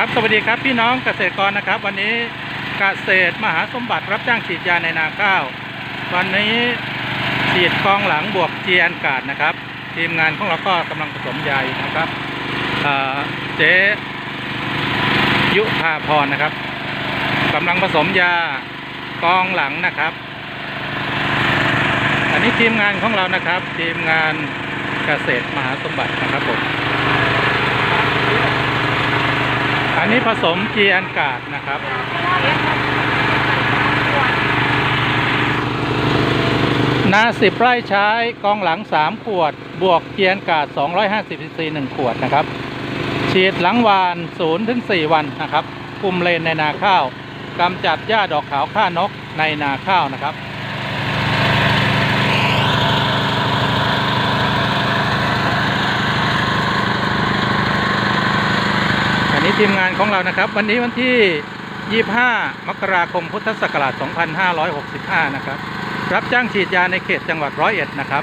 ครับ สวัสดีครับพี่น้องเกษตรกรนะครับ วันนี้เกษตรมหาสมบัติรับจ้างฉีดยาในนาข้าว วันนี้ฉีดกองหลังบวกเจียนกาดนะครับ ทีมงานของเราก็กำลังผสมยาอยู่นะครับเเจ๊ยุพาพรนะครับกำลังผสมยากองหลังนะครับ อันนี้ทีมงานของเรานะครับ ทีมงานเกษตรมหาสมบัตินะครับผม อันนี้ผสมเจียนกาดนะครับ นาสิบไร่ใช้กองหลัง 3 ขวด บวกเจียนกาด 250ซีซี1ขวดนะครับ ฉีดหลังวาน0ถึง4วันนะครับ คุมเลนในนาข้าวกำจัดหญ้าดอกขาวฆ่านกในนาข้าวนะครับ อันนี้ ทีมงานของเรานะครับ วันนี้วันที่ 25 มกราคมพุทธศักราช 2565 นะครับ รับจ้างฉีดยาในเขตจังหวัดร้อยเอ็ดนะครับ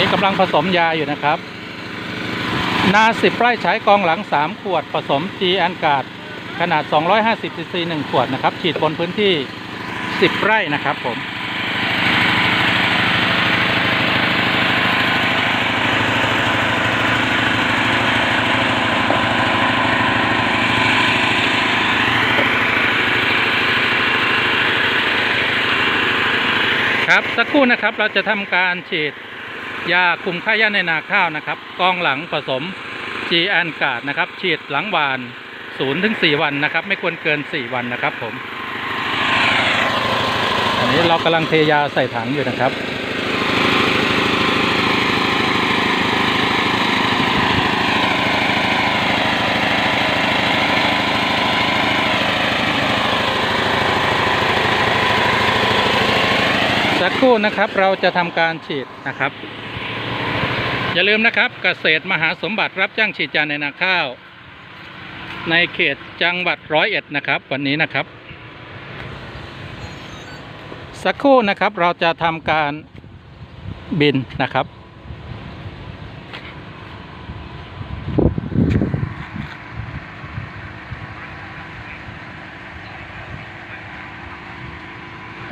นี้กำลังผสมยาอยู่นะครับ นาสิบไร่ใช้กองหลัง 3 ขวดผสมจีแอนกาดขนาด 250ซีซี1ขวดนะครับ ฉีดบนพื้นที่ 10 ไร่นะครับผมครับสักครู่นะครับเราจะทำการฉีด ยาคุมค่าหญ้าในนาข้าวนะครับ กองหลังผสม g ีแอนกาดนะครับ ฉีดหลังหวาน0ถึง4วันนะครับ ไม่ควรเกิน 4 วันนะครับผม อันนี้เรากำลังเทยาใส่ถังอยู่นะครับ สักครู่นะครับเราจะทำการฉีดนะครับ อย่าลืมนะครับเกษตรมหาสมบัติรับจ้างฉีดยาในนาข้าว ในเขตจังหวัดร้อยเอ็ดนะครับ วันนี้นะครับ สักครู่นะครับเราจะทำการบินนะครับ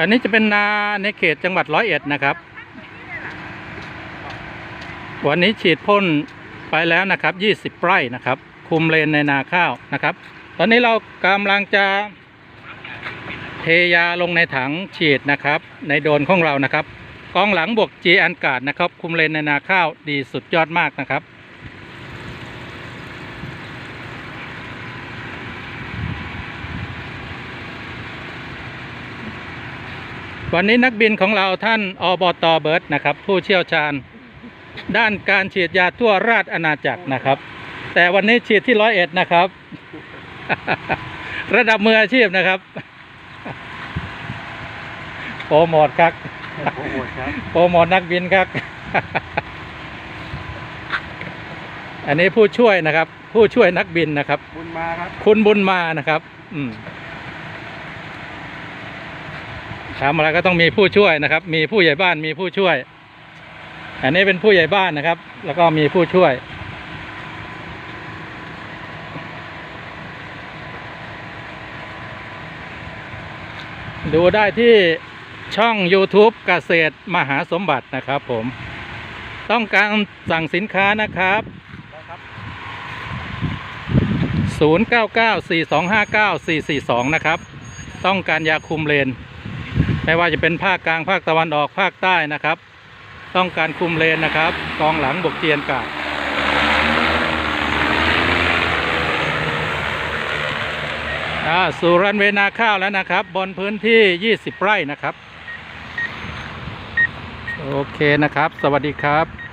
อันนี้จะเป็นนาในเขตจังหวัดร้อยเอ็ดนะครับ วันนี้ฉีดพ่นไปแล้วนะครับ20ไร่นะครับ คุมเลนในนาข้าวนะครับ ตอนนี้เรากำลังจะเทยาลงในถังฉีดนะครับ ในโดนของเรานะครับ กองหลังบวก G อันกาดนะครับ คุมเลนในนาข้าวดีสุดยอดมากนะครับ วันนี้นักบินของเราท่านอบตเบิร์ตนะครับ ผู้เชี่ยวชาญ ด้านการฉีดยาทั่วราชอาณาจักรนะครับ แต่วันนี้ฉีดที่ร้อยเอ็ดนะครับ ระดับมืออาชีพนะครับโปรโมทครับโอ้โหครับโปรโมทนักบินครับ อันนี้ผู้ช่วยนะครับ ผู้ช่วยนักบินนะครับ บุญมาครับ คุณบุญมานะครับ อืม ทำอะไรก็ต้องมีผู้ช่วยนะครับ มีผู้ใหญ่บ้านมีผู้ช่วย อันนี้เป็นผู้ใหญ่บ้านนะครับ แล้วก็มีผู้ช่วย ดูได้ที่ช่อง YouTube เกษตรมหาสมบัตินะครับผมต้องการสั่งสินค้านะครับ 0994259442 นะครับ ต้องการยาคุมเลน ไม่ว่าจะเป็นภาคกลางภาคตะวันออกภาคใต้นะครับ ต้องการคุมเลนนะครับกองหลังบกเทียนกาดสู่รันเวนาข้าวแล้วนะครับ บนพื้นที่ 20 ไร่นะครับ โอเคนะครับ สวัสดีครับ